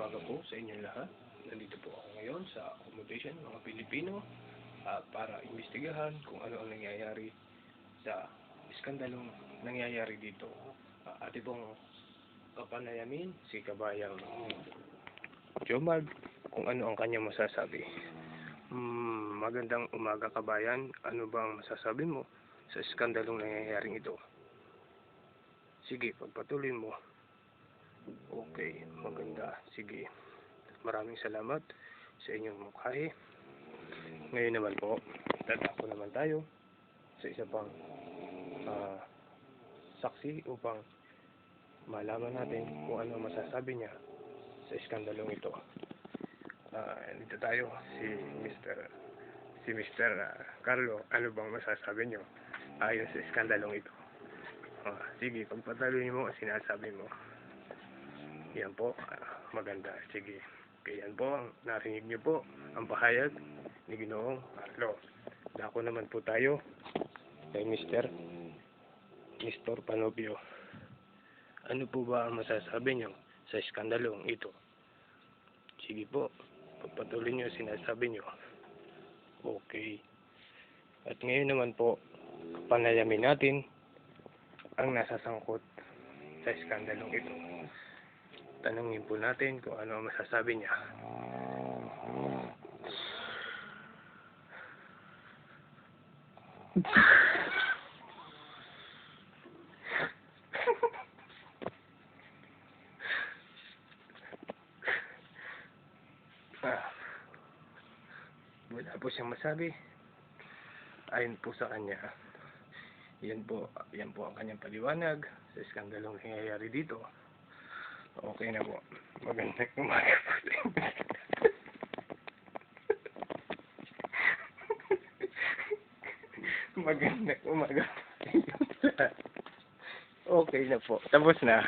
umaga po sa inyong lahat. Nandito po ako ngayon sa accommodation mga Pilipino ah, para imbestigahan kung ano ang nangyayari sa iskandalong nangyayari dito. Uh, ate pong kapanayamin si Kabayang Jomag kung ano ang kanyang masasabi. Hmm, magandang umaga kabayan. Ano ba ang masasabi mo sa iskandalong nangyayaring ito? Sige, pagpatuloy mo. Okay, maganda. Sige. Maraming salamat sa inyong mukhahe. Ngayon naman po, tatako naman tayo sa isa pang ah, saksi upang malaman natin kung ano masasabi niya sa iskandalong ito. Ah, dito tayo si Mr. si Mr. ah, Carlo. Ano bang masasabi niyo ayon sa iskandalong ito? Ah, sige, pagpatuloy mo sinasabi mo. Yan po, maganda. Sige. Kaya yan po, narinig niyo po ang pahayag ni Ginoong Carlo. Dako naman po tayo kay Mr. Mr. Panopio. Ano po ba ang masasabi niyo sa iskandalong ito? Sige po, pagpatuloy niyo sinasabi niyo. Okay. At ngayon naman po, panayamin natin ang nasasangkot sa iskandalong ito. Tanungin po natin kung ano ang masasabi niya. Ah, wala po siyang masabi. Ayon po sa kanya, yan po, yan po ang kanyang paliwanag sa iskandalong nangyayari dito. Okay na po. Magandang umaga po sa inyo. Magandang umaga po sa inyo. Okay na po. Tapos na.